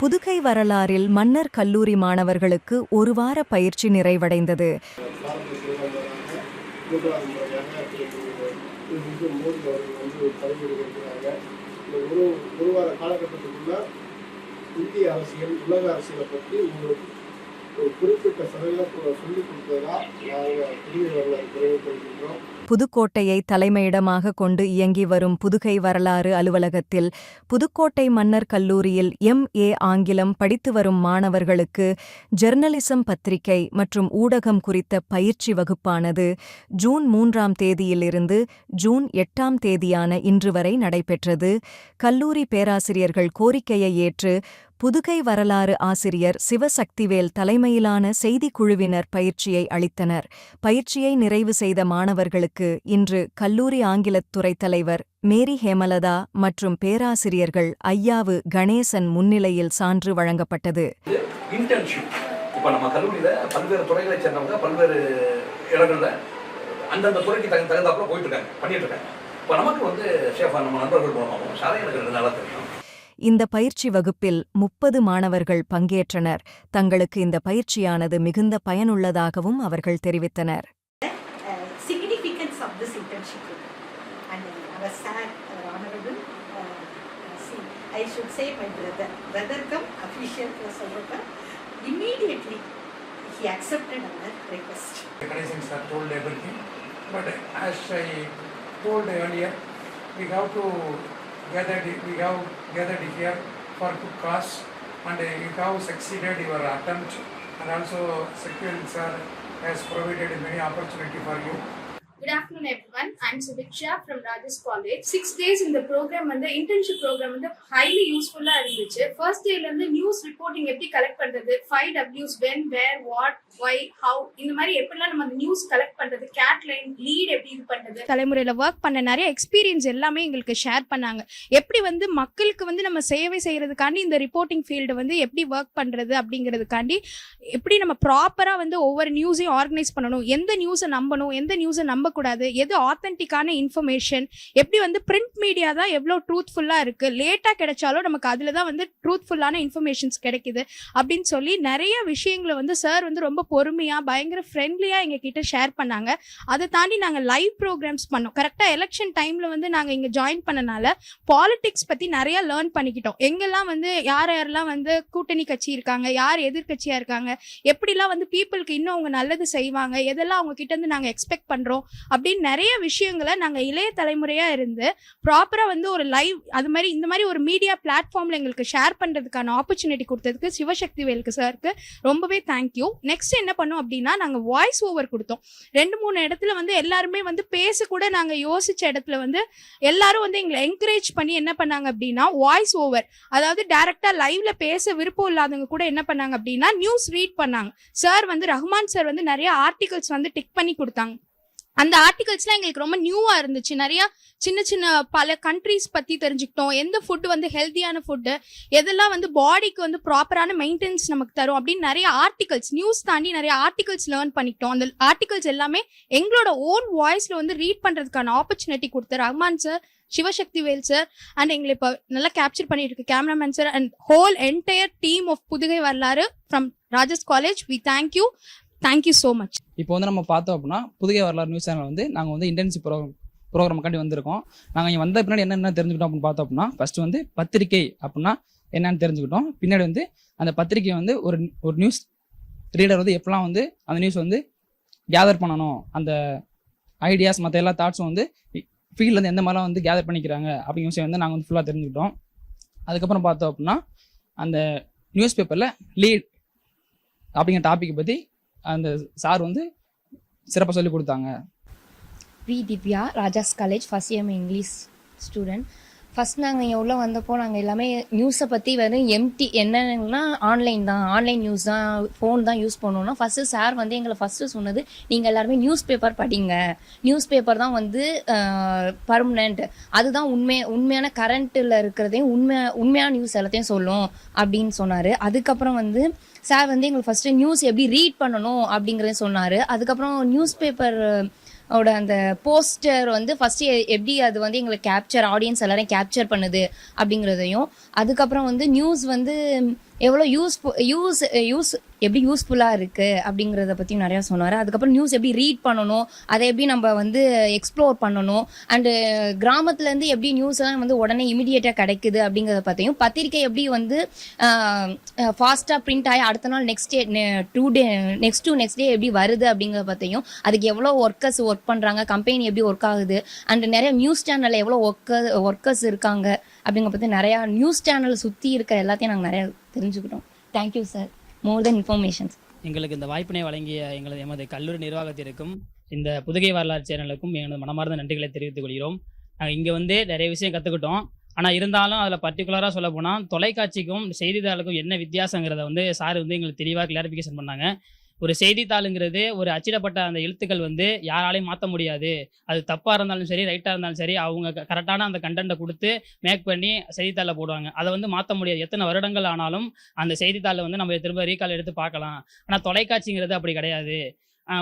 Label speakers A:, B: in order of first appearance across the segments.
A: புதுகை வரலாறில் மன்னர் கல்லூரி மாணவர்களுக்கு ஒரு வார பயிற்சி நிறைவடைந்தது.
B: இந்திய அரசியல் உலக அரசியலை பற்றி உங்களுக்கு குறிப்பிட்ட சொல்லிக் கொடுத்ததா நாங்கள் புதிய வரலாறு தெரிவித்திருக்கின்றோம்
A: புதுக்கோட்டையை தலைமையிடமாக கொண்டு இயங்கி வரும் புதுகை வரலாறு அலுவலகத்தில் புதுக்கோட்டை மன்னர் கல்லூரியில் எம் ஏ ஆங்கிலம் படித்து வரும் மாணவர்களுக்கு ஜெர்னலிசம் பத்திரிகை மற்றும் ஊடகம் குறித்த பயிற்சி வகுப்பானது ஜூன் மூன்றாம் தேதியிலிருந்து ஜூன் எட்டாம் தேதியான இன்று வரை நடைபெற்றது. கல்லூரி பேராசிரியர்கள் கோரிக்கையை ஏற்று புதுகை வரலாறு ஆசிரியர் சிவசக்திவேல் தலைமையிலான செய்திக்குழுவினர் பயிற்சியை அளித்தனர். பயிற்சியை நிறைவு செய்த மாணவர்களுக்கு இன்று கல்லூரி ஆங்கிலத் துறை தலைவர் மேரி ஹேமலதா மற்றும் பேராசிரியர்கள் ஐயாவு கணேசன் முன்னிலையில் சான்று வழங்கப்பட்டது.
C: இன்டர்ன்ஷிப் இப்போ நம்ம கல்லூரியில் பல்வேறு துறைகளைச் சேர்ந்தவங்க பல்வேறு இடங்கள்ல அந்தந்த துறைக்கு தகுந்த தகுந்தாப்புல போயிட்டு இருக்காங்க பண்ணிட்டு இருக்காங்க. இப்போ நமக்கு வந்து ஷேஃபா நம்ம நண்பர்கள் மூலமாகவும் சாலை எனக்கு ரெண்டு நாளாக தெரியும்.
A: இந்த பயிற்சி வகுப்பில் முப்பது மாணவர்கள் பங்கேற்றனர் தங்களுக்கு இந்த பயிற்சியானது மிகுந்த பயனுள்ளதாகவும் அவர்கள் தெரிவித்தனர்
D: uh, uh, uh, I should say my brother, brother come official for Soroka, immediately he accepted our request.
E: Ganesan sir told everything, but as I told earlier, we have to gather, we have gathered here for good cause, and uh, you have succeeded your attempt, and also Secretary sir has provided many opportunity for you.
F: Good afternoon, everyone. I'm Subiksha from Rajas College. Six days இந்த program வந்து internship program வந்து highly யூஸ்ஃபுல்லாக இருந்துச்சு. First டேல இருந்து news reporting எப்படி collect பண்றது? Five டபிள்யூஸ் when where what why how இந்த மாதிரி எப்படிலாம் நம்ம அந்த நியூஸ் கலெக்ட் பண்றது? கேட் லைன் லீட் எப்படி இது பண்றது?
G: தலைமுறையில் ஒர்க் பண்ண நிறைய எக்ஸ்பீரியன்ஸ் எல்லாமே எங்களுக்கு ஷேர் பண்ணாங்க. எப்படி வந்து மக்களுக்கு வந்து நம்ம சேவை செய்யறதுக்காண்டி இந்த ரிப்போர்ட்டிங் ஃபீல்டு வந்து எப்படி ஒர்க் பண்ணுறது அப்படிங்கிறதுக்காண்டி எப்படி நம்ம ப்ராப்பராக வந்து ஒவ்வொரு நியூஸையும் ஆர்கனைஸ் பண்ணணும்? எந்த நியூஸை நம்பணும்? எந்த நியூஸை இருக்கக்கூடாது எது ஆத்தென்டிக்கான இன்ஃபர்மேஷன் எப்படி வந்து பிரிண்ட் மீடியா தான் எவ்வளோ ட்ரூத்ஃபுல்லாக இருக்குது லேட்டாக கிடைச்சாலும் நமக்கு அதில் தான் வந்து ட்ரூத்ஃபுல்லான இன்ஃபர்மேஷன்ஸ் கிடைக்குது. அப்படின்னு சொல்லி நிறைய விஷயங்களை வந்து சார் வந்து ரொம்ப பொறுமையாக பயங்கர ஃப்ரெண்ட்லியாக எங்ககிட்ட ஷேர் பண்ணாங்க. அதை தாண்டி நாங்கள் லைவ் ப்ரோக்ராம்ஸ் பண்ணோம். கரெக்டாக எலெக்ஷன் டைமில் வந்து நாங்கள் இங்கே ஜாயின் பண்ணனால பாலிடிக்ஸ் பற்றி நிறையா லேர்ன் பண்ணிக்கிட்டோம். எங்கெல்லாம் வந்து யார் யாரெல்லாம் வந்து கூட்டணி கட்சி இருக்காங்க யார் எதிர்க்கட்சியாக இருக்காங்க எப்படிலாம் வந்து பீப்புளுக்கு இன்னும் அவங்க நல்லது செய்வாங்க எதெல்லாம் அவங்க கிட்ட இருந்து நாங்கள் எக்ஸ்பெக்ட் பண்ணுறோம் அப்படின்னு நிறைய விஷயங்களை நாங்கள் இளைய தலைமுறையாக இருந்து ப்ராப்பராக வந்து ஒரு லைவ் அது மாதிரி இந்த மாதிரி ஒரு மீடியா பிளாட்ஃபார்மில் எங்களுக்கு ஷேர் பண்ணுறதுக்கான ஆப்பர்ச்சுனிட்டி கொடுத்ததுக்கு சிவசக்தி வேலுக்கு சாருக்கு ரொம்பவே தேங்க்யூ நெக்ஸ்ட் என்ன பண்ணோம் அப்படின்னா நாங்கள் வாய்ஸ் ஓவர் கொடுத்தோம். ரெண்டு மூணு இடத்துல வந்து எல்லாருமே வந்து பேச கூட நாங்கள் யோசிச்ச இடத்துல வந்து எல்லாரும் வந்து எங்களை என்கரேஜ் பண்ணி என்ன பண்ணாங்க அப்படின்னா வாய்ஸ் ஓவர் அதாவது டைரக்டா லைவ்ல பேச விருப்பம் இல்லாதவங்க கூட என்ன பண்ணாங்க அப்படின்னா நியூஸ் ரீட் பண்ணாங்க. சார் வந்து ரஹ்மான் சார் வந்து நிறைய ஆர்டிகல்ஸ் வந்து டிக் பண்ணி கொடுத்தாங்க. அந்த ஆர்டிகல்ஸ்லாம் எங்களுக்கு ரொம்ப நியூவாக இருந்துச்சு. நிறைய சின்ன சின்ன பல கண்ட்ரீஸ் பற்றி தெரிஞ்சுக்கிட்டோம். எந்த ஃபுட்டு வந்து ஹெல்த்தியான ஃபுட்டு எதெல்லாம் வந்து பாடிக்கு வந்து ப்ராப்பரான மெயின்டெனன்ஸ் நமக்கு தரும் அப்படின்னு நிறைய ஆர்டிகல்ஸ் நியூஸ் தாண்டி நிறைய ஆர்டிகல்ஸ் லேர்ன் பண்ணிக்கிட்டோம். அந்த ஆர்டிகல்ஸ் எல்லாமே எங்களோட ஓன் வாய்ஸில் வந்து ரீட் பண்ணுறதுக்கான ஆப்பர்ச்சுனிட்டி கொடுத்த Rahman sir Sivasakthi Vel sir and எங்களை இப்போ நல்லா கேப்சர் பண்ணிட்டு இருக்கு cameraman sir and whole entire team of Puthugai Varalaru from Rajas college we thank you thank you so much
H: இப்போ வந்து நம்ம பார்த்தோம் அப்படின்னா புதிய வரலாறு நியூஸ் சேனல் வந்து நாங்கள் வந்து இன்டர்ன்ஷிப் ப்ரோக்ராம் ப்ரோக்ராமுக்காண்டி வந்திருக்கோம். நாங்கள் இங்கே வந்த பின்னாடி என்னென்ன தெரிஞ்சுக்கிட்டோம் அப்படின்னு பார்த்தோம் அப்படின்னா ஃபர்ஸ்ட் வந்து பத்திரிக்கை அப்படின்னா என்னன்னு தெரிஞ்சுக்கிட்டோம். பின்னாடி வந்து அந்த பத்திரிக்கை வந்து ஒரு ஒரு நியூஸ் ரீடர் வந்து எப்பெல்லாம் வந்து அந்த நியூஸ் வந்து கேதர் பண்ணணும் அந்த ஐடியாஸ் மற்ற எல்லா தாட்ஸும் வந்து ஃபீல்டில் வந்து எந்த மாதிரிலாம் வந்து கேதர் பண்ணிக்கிறாங்க அப்படிங்கிற விஷயம் வந்து நாங்கள் வந்து ஃபுல்லாக தெரிஞ்சுக்கிட்டோம். அதுக்கப்புறம் பார்த்தோம் அப்படின்னா அந்த நியூஸ் பேப்பரில் லீட் அப்படிங்கிற டாப்பிக்கை பற்றி அந்த சார் வந்து சிறப்பாக சொல்லி கொடுத்தாங்க.
I: We Divya Rajas college first year English student first நாங்கள் இங்கே உள்ளே வந்தப்போ நாங்கள் எல்லாமே நியூஸை பற்றி வெறும் எம்டி என்னன்னா ஆன்லைன் தான். ஆன்லைன் நியூஸ் தான் ஃபோன் தான் யூஸ் பண்ணோம்னா ஃபஸ்ட்டு சார் வந்து எங்களை ஃபஸ்ட்டு சொன்னது நீங்கள் எல்லாருமே நியூஸ் பேப்பர் படிங்க. நியூஸ் பேப்பர் தான் வந்து பர்மனண்ட் அதுதான் உண்மை உண்மையான கரண்ட்டில் இருக்கிறதையும் உண்மை உண்மையான நியூஸ் எல்லாத்தையும் சொல்லும் அப்படின்னு சொன்னார். அதுக்கப்புறம் வந்து சார் வந்து எங்களுக்கு ஃபஸ்ட்டு நியூஸ் எப்படி ரீட் பண்ணணும் அப்படிங்கிறத சொன்னார். அதுக்கப்புறம் நியூஸ் பேப்பர் ஓட அந்த போஸ்டர் வந்து ஃபஸ்ட்டு எப்படி அது வந்து எங்களை கேப்சர் ஆடியன்ஸ் எல்லாரையும் கேப்சர் பண்ணுது அப்படிங்கிறதையும் அதுக்கப்புறம் வந்து நியூஸ் வந்து எவ்வளோ யூஸ்ஃபுல் யூஸ் யூஸ் எப்படி யூஸ்ஃபுல்லாக இருக்குது அப்படிங்கிறத பற்றியும் நிறையா சொன்னார். அதுக்கப்புறம் நியூஸ் எப்படி ரீட் பண்ணணும் அதை எப்படி நம்ம வந்து எக்ஸ்ப்ளோர் பண்ணணும் அண்டு கிராமத்துலேருந்து எப்படி நியூஸ் எல்லாம் வந்து உடனே இமிடியேட்டாக கிடைக்குது அப்படிங்கிறத பற்றியும் பத்திரிக்கை எப்படி வந்து ஃபாஸ்ட்டாக பிரிண்ட் ஆகி அடுத்த நாள் next day to day next to next day எப்படி வருது அப்படிங்கிறத பற்றியும் அதுக்கு எவ்வளோ ஒர்க்கர்ஸ் ஒர்க் பண்ணுறாங்க கம்பெனி எப்படி ஒர்க் ஆகுது அண்ட் நிறைய நியூஸ் சேனலில் எவ்வளோ ஒர்க்கர் ஒர்க்கர்ஸ் இருக்காங்க அப்படிங்க பற்றி நிறையா நியூஸ் சேனலை சுற்றி இருக்க எல்லாத்தையும் நாங்கள் நிறையா தெரிஞ்சுக்கிட்டோம். Thank you sir more then informations
J: எங்களுக்கு இந்த வாய்ப்பினை வழங்கிய எங்களது எமது கல்லூரி நிர்வாகத்திற்கும் இந்த புதுகை வரலாறு சேனலுக்கும் எனது மனமார்ந்த நன்றிகளை தெரிவித்துக் கொள்கிறோம். நாங்கள் இங்கே வந்து நிறைய விஷயம் கற்றுக்கிட்டோம் ஆனால் இருந்தாலும் அதில் பர்டிகுலராக சொல்ல போனால் தொலைக்காட்சிக்கும் செய்தித்தாளுக்கும் என்ன வித்தியாசங்கிறத வந்து சார் வந்து எங்களுக்கு தெளிவாக கிளாரிஃபிகேஷன் பண்ணாங்க. ஒரு செய்தித்தாளுங்கிறது ஒரு அச்சிடப்பட்ட அந்த எழுத்துக்கள் வந்து யாராலையும் மாற்ற முடியாது. அது தப்பாக இருந்தாலும் சரி ரைட்டாக இருந்தாலும் சரி அவங்க கரெக்டான அந்த கண்டென்ட்டை கொடுத்து மேக் பண்ணி செய்தித்தாளில் போடுவாங்க. அதை வந்து மாற்ற முடியாது. எத்தனை வருடங்கள் ஆனாலும் அந்த செய்தித்தாளில் வந்து நம்ம திரும்ப ரீகால் எடுத்து பார்க்கலாம். ஆனால் தொலைக்காட்சிங்கிறது அப்படி கிடையாது.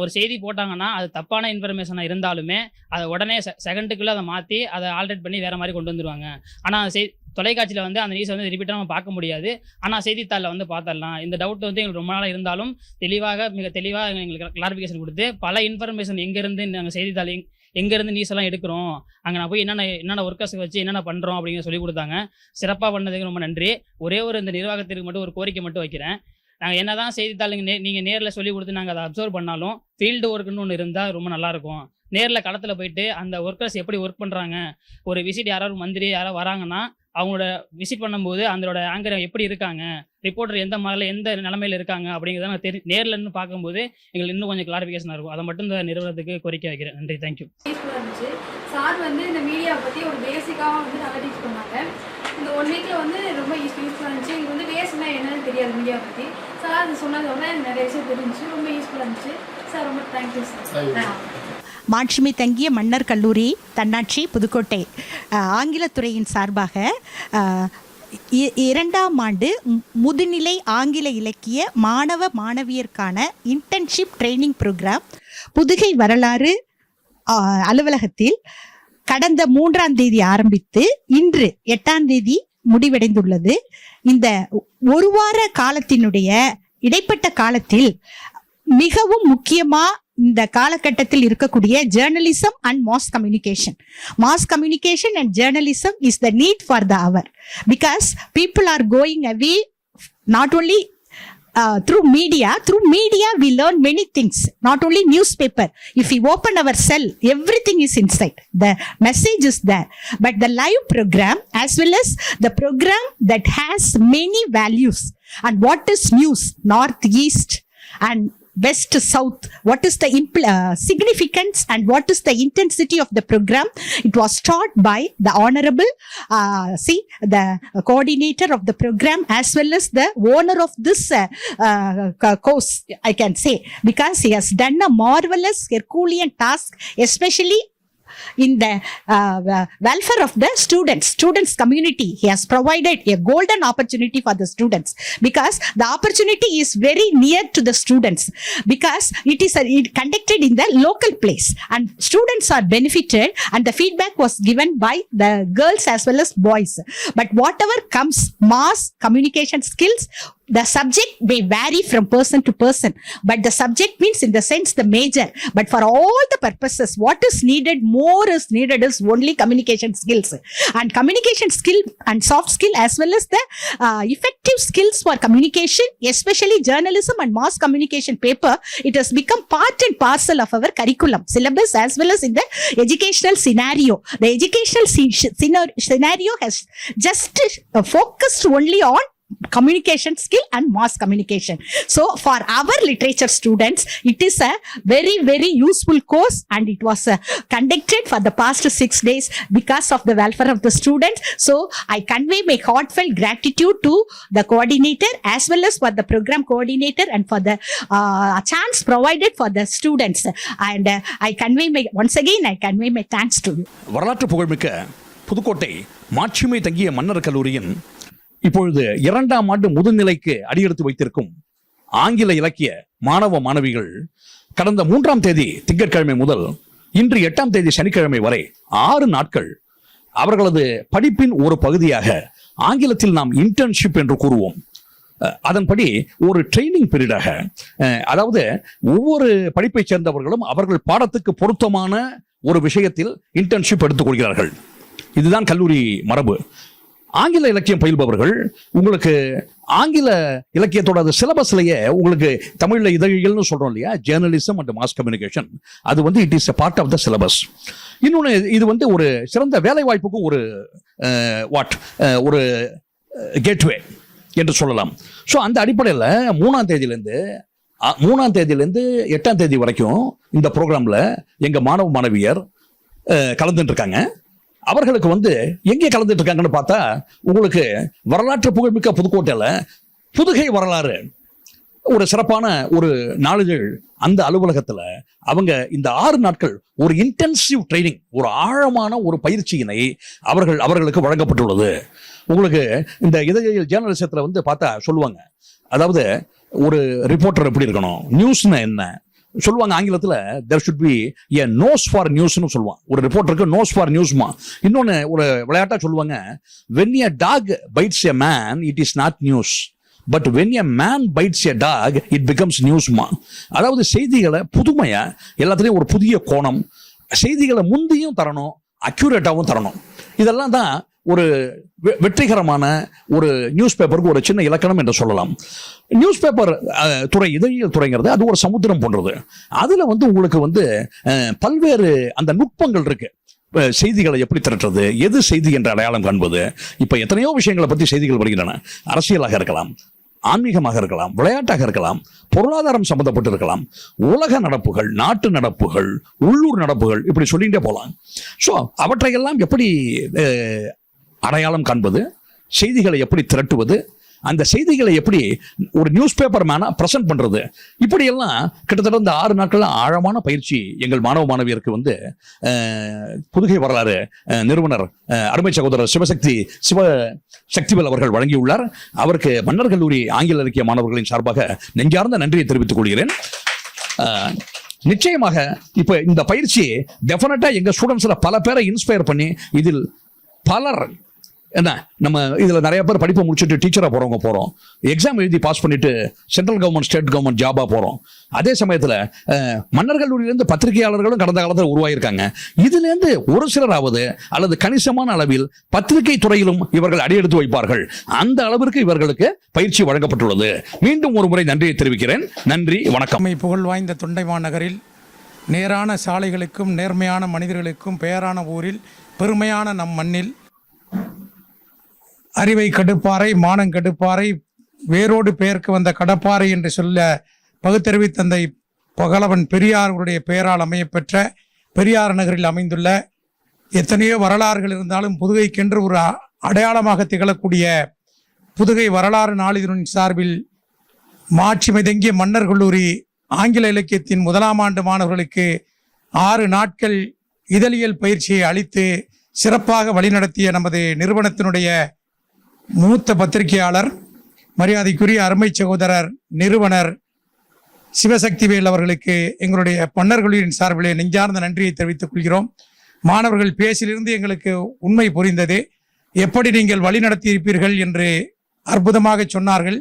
J: ஒரு செய்தி போட்டாங்கன்னா அது தப்பான இன்ஃபர்மேஷனாக இருந்தாலுமே அதை உடனே செகண்டுக்குள்ளே அதை மாற்றி அதை ஆல்ரேட் பண்ணி வேறு மாதிரி கொண்டு வந்துடுவாங்க ஆனால் செய் தொலைக்காட்சியில் வந்து அந்த நியூஸை வந்து ரிப்பீட்டாக நம்ம பார்க்க முடியாது. ஆனால் செய்தித்தாளில் வந்து பார்த்துடலாம். இந்த டவுட் வந்து எங்களுக்கு ரொம்ப நாளாக இருந்தாலும் தெளிவாக மிக தெளிவாக எங்களுக்கு கிளாரிஃபிகேஷன் கொடுத்து பல இன்ஃபர்மேஷன் எங்கேருந்து நாங்கள் செய்தித்தாள் எங் எங்கேருந்து நியூஸ் எல்லாம் எடுக்கிறோம்? அங்கே நான் போய் என்னென்ன என்னென்ன ஒர்க்கர்ஸ் வச்சு என்னென்ன பண்ணுறோம் அப்படிங்கிற சொல்லி கொடுத்தாங்க. சிறப்பாக பண்ணதுக்கு ரொம்ப நன்றி. ஒரே ஒரு இந்த நிர்வாகத்திற்கு மட்டும் ஒரு கோரிக்கை மட்டும் வைக்கிறேன். நாங்கள் என்ன தான் செய்தித்தாளுங்க நே நீங்கள் நேரில் சொல்லி கொடுத்து நாங்கள் அதை அப்சர்வ் பண்ணாலும் ஃபீல்டு ஒர்க்குன்னு ஒன்று இருந்தால் ரொம்ப நல்லாயிருக்கும் நேரில் களத்தில் போயிட்டு அந்த ஒர்க்கர்ஸ் எப்படி ஒர்க் பண்ணுறாங்க ஒரு விசிட் யாராவது மந்திரி யாராவது வராங்கன்னா அவங்களோட விசிட் பண்ணும்போது அதோட ஆங்கர் எப்படி இருக்காங்க? ரிப்போர்ட்டர் எந்த மாதிரில எந்த நிலமையில இருக்காங்க? அப்படிங்கிறத நான் தெரி நேரில் இருந்து பார்க்கும்போது எங்களுக்கு இன்னும் கொஞ்சம் கிளாரிஃபிகேஷன் இருக்கும். அதை மட்டும் இந்த நிறுவனத்துக்கு கோரிக்கை வைக்கிறேன். நன்றி. தேங்க்யூ
F: யூஸ்ஃபுல்லாக இருந்துச்சு சார் வந்து இந்த மீடியா பற்றி ஒரு பேசிக்காக வந்து நல்லா டீச் பண்ணாங்க. இந்த ஒன் வீக்கில் வந்து ரொம்ப யூஸ் யூஸ்ஃபுல்லாக இருந்துச்சு எனக்கு வந்து வேஸ்ட்னா என்னன்னு தெரியாது மீடியா பற்றி சார் அது சொன்னதோட எனக்கு நிறைய விஷயம் தெரிஞ்சுச்சு. ரொம்ப யூஸ்ஃபுல்லாக இருந்துச்சு சார் ரொம்ப தேங்க்யூ சார்
K: மாட்சிமை தங்கிய மன்னர் கல்லூரி தன்னாட்சி புதுக்கோட்டை. ஆங்கிலத்துறையின் சார்பாக இ- இரண்டாம் ஆண்டு முதுநிலை ஆங்கில இலக்கிய மாணவ மாணவியருக்கான internship training program Puthugai Varalaru அலுவலகத்தில் கடந்த மூன்றாம் தேதி ஆரம்பித்து இன்று எட்டாம் தேதி முடிவடைந்துள்ளது. இந்த ஒரு வார காலத்தினுடைய இடைப்பட்ட காலத்தில் மிகவும் முக்கியமா இந்த காலகட்டத்தில் இருக்கக்கூடிய journalism and mass communication mass communication and journalism is the need for the hour because people are going away not only uh, through media through media we learn many things not only newspaper if we open our cell everything is inside the message is there but the live program as well as the program that has many values and what is news north east and west south what is the impl- uh, significance and what is the intensity of the program? It was taught by the honorable uh, see the coordinator of the program as well as the owner of this uh, uh, course i can say because he has done a marvelous herculean task especially in the uh, uh, welfare of the students. Students community he has provided a golden opportunity for the students because the opportunity is very near to the students because it is a, it conducted in the local place and students are benefited and the feedback was given by the girls as well as boys. But whatever comes mass communication skills the subject may vary from person to person but the subject means in the sense the major. But for all the purposes what is needed more is needed is only communication skills. And communication skill and soft skill as well as the uh, effective skills for communication especially journalism and mass communication paper it has become part and parcel of our curriculum syllabus as well as in the educational scenario. The educational scenario has just focused only on communication skill and mass communication so for our literature students it is a very very useful course and it was uh, conducted for the past six days because of the welfare of the students so i convey my heartfelt gratitude to the coordinator as well as for the program coordinator and for the uh, chance provided for the students and uh, i convey my once again i convey my thanks to you
C: வரலாற்று புகழ்மிக்க புதுக்கோட்டை மாட்சிமை தங்கிய மன்னர் கல்லூரியின் இப்பொழுது இரண்டாம் ஆண்டு முதுநிலைக்கு அடியெடுத்து வைத்திருக்கும் ஆங்கில இலக்கிய மாணவ மாணவிகள் கடந்த மூன்றாம் தேதி திங்கட்கிழமை முதல் இன்று எட்டாம் தேதி சனிக்கிழமை வரை ஆறு நாட்கள் அவர்களது படிப்பின் ஒரு பகுதியாக ஆங்கிலத்தில் நாம் இன்டர்ன்ஷிப் என்று கூறுவோம். அஹ், அதன்படி ஒரு ட்ரைனிங் பீரியடாக அதாவது ஒவ்வொரு படிப்பைச் சேர்ந்தவர்களும் அவர்கள் பாடத்துக்கு பொருத்தமான ஒரு விஷயத்தில் இன்டர்ன்ஷிப் எடுத்துக்கொள்கிறார்கள். இதுதான் கல்லூரி மரபு. ஆங்கில இலக்கியம் பயில்பவர்கள் உங்களுக்கு ஆங்கில இலக்கியத்தோட அது சிலபஸ்லயே உங்களுக்கு தமிழ்ல இதழிகள்னு சொல்றோம் இல்லையா? ஜேர்னலிசம் அண்ட் மாஸ் கம்யூனிகேஷன் அது வந்து it is a part of the syllabus இன்னொன்று இது வந்து ஒரு சிறந்த வேலை வாய்ப்புக்கும் ஒரு வாட் ஒரு கேட்வே என்று சொல்லலாம். ஸோ அந்த அடிப்படையில் மூணாம் தேதியிலேருந்து மூணாம் தேதியிலேருந்து எட்டாம் தேதி வரைக்கும் இந்த ப்ரோக்ராமில் எங்கள் மாணவ மாணவியர் கலந்துட்டுருக்காங்க கலந்துட்டு இருக்காங்க. அவர்களுக்கு வந்து எங்கே கலந்துட்டு இருக்காங்கன்னு பார்த்தா உங்களுக்கு வரலாற்று புகழ்மிக்க புதுக்கோட்டையில் புதுகை வரலாறு ஒரு சிறப்பான ஒரு நாளிதழ் அந்த அலுவலகத்தில் அவங்க இந்த ஆறு நாட்கள் ஒரு இன்டென்சிவ் ட்ரைனிங் ஒரு ஆழமான ஒரு பயிற்சியினை அவர்கள் அவர்களுக்கு வழங்கப்பட்டுள்ளது. உங்களுக்கு இந்த இதழியல் ஜேர்னலிசத்தில் வந்து பார்த்தா சொல்லுவாங்க. அதாவது ஒரு ரிப்போர்ட்டர் எப்படி இருக்கணும்? நியூஸ்னா என்ன? சொல்லுவாங்க ஆங்கிலத்தில் there should be a nose for நியூஸ்னு சொல்லுவான் ஒரு ரிப்போர்ட்டருக்கு நோஸ் ஃபார் நியூஸ்மா இன்னொன்று ஒரு விளையாட்டாக சொல்லுவாங்க when a dog bites a man it is not news but when a man bites a dog it becomes நியூஸ்மா அதாவது செய்திகளை புதுமையாக எல்லாத்துலேயும் ஒரு புதிய கோணம் செய்திகளை முந்தியும் தரணும் அக்யூரேட்டாகவும் தரணும். இதெல்லாம் தான் ஒரு வெ- வெற்றிகரமான ஒரு நியூஸ் பேப்பருக்கு ஒரு சின்ன இலக்கணம் என்று சொல்லலாம். நியூஸ் பேப்பர் துறை இதழியல் துறைங்கிறது அது ஒரு சமுத்திரம் போன்றது. அதில் வந்து உங்களுக்கு வந்து பல்வேறு அந்த நுட்பங்கள் இருக்கு. செய்திகளை எப்படி திரட்டுறது எது செய்தி என்ற அடையாளம் காண்பது இப்போ எத்தனையோ விஷயங்களை பற்றி செய்திகள் வருகின்றன. அரசியலாக இருக்கலாம் ஆன்மீகமாக இருக்கலாம் விளையாட்டாக இருக்கலாம் பொருளாதாரம் சம்பந்தப்பட்டு இருக்கலாம் உலக நடப்புகள் நாட்டு நடப்புகள் உள்ளூர் நடப்புகள் இப்படி சொல்லிகிட்டே போகலாம். ஸோ அவற்றையெல்லாம் எப்படி அடையாளம் காண்பது செய்திகளை எப்படி திரட்டுவது அந்த செய்திகளை எப்படி ஒரு நியூஸ் பேப்பர் மேனா ப்ரெசென்ட் பண்ணுறது இப்படியெல்லாம் கிட்டத்தட்ட இந்த ஆறு நாட்களில் ஆழமான பயிற்சி எங்கள் மாணவ மாணவியருக்கு வந்து புதுகை வரலாறு நிறுவனர் அருமை சகோதரர் சிவசக்தி சிவ சக்திவேல் அவர்கள் வழங்கியுள்ளார். அவருக்கு மன்னர் கல்லூரி ஆங்கில இலக்கிய மாணவர்களின் சார்பாக நெஞ்சார்ந்த நன்றியை தெரிவித்துக் கொள்கிறேன். நிச்சயமாக இப்போ இந்த பயிற்சி டெஃபினட்டாக எங்கள் ஸ்டூடெண்ட்ஸில் பல பேரை இன்ஸ்பயர் பண்ணி இதில் பலர் என்ன நம்ம இதில் நிறைய பேர் படிப்பை முடிச்சுட்டு டீச்சராக போகிறவங்க போகிறோம் எக்ஸாம் எழுதி பாஸ் பண்ணிட்டு சென்ட்ரல் கவர்மெண்ட் ஸ்டேட் கவர்மெண்ட் ஜாபா போகிறோம் அதே சமயத்தில் அஹ், மன்னர் பத்திரிகையாளர்களும் கடந்த காலத்தில் உருவாகியிருக்காங்க இதுலேருந்து ஒரு சிலராவது அல்லது கணிசமான அளவில் பத்திரிகை துறையிலும் இவர்கள் அடியெடுத்து வைப்பார்கள். அந்த அளவிற்கு இவர்களுக்கு பயிற்சி வழங்கப்பட்டுள்ளது. மீண்டும் ஒரு முறை நன்றியை தெரிவிக்கிறேன். நன்றி வணக்கம்.
E: புகழ் வாய்ந்த தொண்டைமான் நகரில் நேரான சாலைகளுக்கும் நேர்மையான மனிதர்களுக்கும் பெயரான ஊரில் பெருமையான நம் மண்ணில் அறிவை கடுப்பாறை மானம் கடுப்பாறை வேரோடு பெயர்க்கு வந்த கடப்பாறை என்று சொல்ல பகுத்தறிவி தந்தை பகலவன் பெரியார்களுடைய பெயரால் அமையப்பெற்ற பெரியார் நகரில் அமைந்துள்ள எத்தனையோ வரலாறுகள் இருந்தாலும் புதுகைக்கென்று ஒரு அடையாளமாக திகழக்கூடிய புதுகை வரலாறு நாளிதழின் சார்பில் மாட்சிமை தங்கிய மன்னர் கல்லூரி ஆங்கில இலக்கியத்தின் முதலாம் ஆண்டு மாணவர்களுக்கு ஆறு நாட்கள் இதழியல் பயிற்சியை அளித்து சிறப்பாக வழிநடத்திய நமது நிறுவனத்தினுடைய மூத்த பத்திரிகையாளர் மரியாதைக்குரிய அருமை சகோதரர் நிறுவனர் சிவசக்திவேல் அவர்களுக்கு எங்களுடைய பன்னர்களின் சார்பிலே நெஞ்சார்ந்த நன்றியை தெரிவித்துக் கொள்கிறோம். மாணவர்கள் பேசிலிருந்து எங்களுக்கு உண்மை புரிந்தது. எப்படி நீங்கள் வழிநடத்தி இருப்பீர்கள் என்று அற்புதமாக சொன்னார்கள்.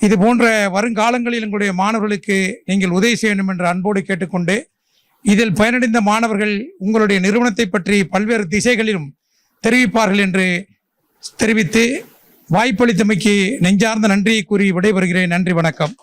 E: இது போன்ற வருங்காலங்களில் எங்களுடைய மாணவர்களுக்கு நீங்கள் உதவி செய்யணும் என்று அன்போடு கேட்டுக்கொண்டு இதில் பயனடைந்த மாணவர்கள் உங்களுடைய நிறுவனத்தை பற்றி பல்வேறு திசைகளிலும் தெரிவிப்பார்கள் என்று தெரிவித்து வாய்ப்பளித்தமைக்கு நெஞ்சார்ந்த நன்றியை கூறி விடைபெறுகிறேன். நன்றி வணக்கம்.